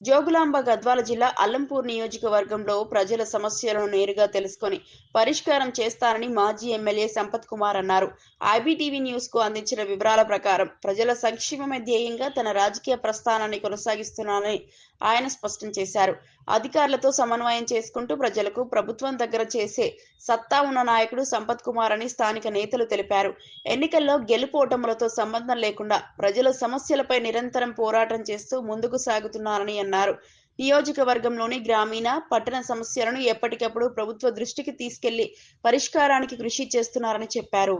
జోగులాంబ గద్వాల జిల్లా అల్లంపూర్ నియోజకవర్గంలో ప్రజల సమస్యలను నేరుగా తెలుసుకొని పరిష్కారం చేస్తానని మాజీ ఎమ్మెల్యే సంపత్ కుమార్ అన్నారు. ఐబీటీవీ న్యూస్కు అందించిన వివరాల ప్రకారం ప్రజల సంక్షేమమే ధ్యేయంగా తన రాజకీయ ప్రస్థానాన్ని కొనసాగిస్తున్నానని ఆయన స్పష్టం చేశారు. అధికారులతో సమన్వయం చేసుకుంటూ ప్రజలకు ప్రభుత్వం దగ్గర చేసే సత్తా ఉన్న నాయకుడు సంపత్ కుమార్ అని స్థానిక నేతలు తెలిపారు. ఎన్నికల్లో గెలుపోటములతో సంబంధం లేకుండా ప్రజల సమస్యలపై నిరంతరం పోరాటం చేస్తూ ముందుకు సాగుతున్నారని అన్నారు. నియోజకవర్గంలోని గ్రామీణ పట్టణ సమస్యలను ఎప్పటికప్పుడు ప్రభుత్వ దృష్టికి తీసుకెళ్ళి పరిష్కారానికి కృషి చేస్తున్నారని చెప్పారు.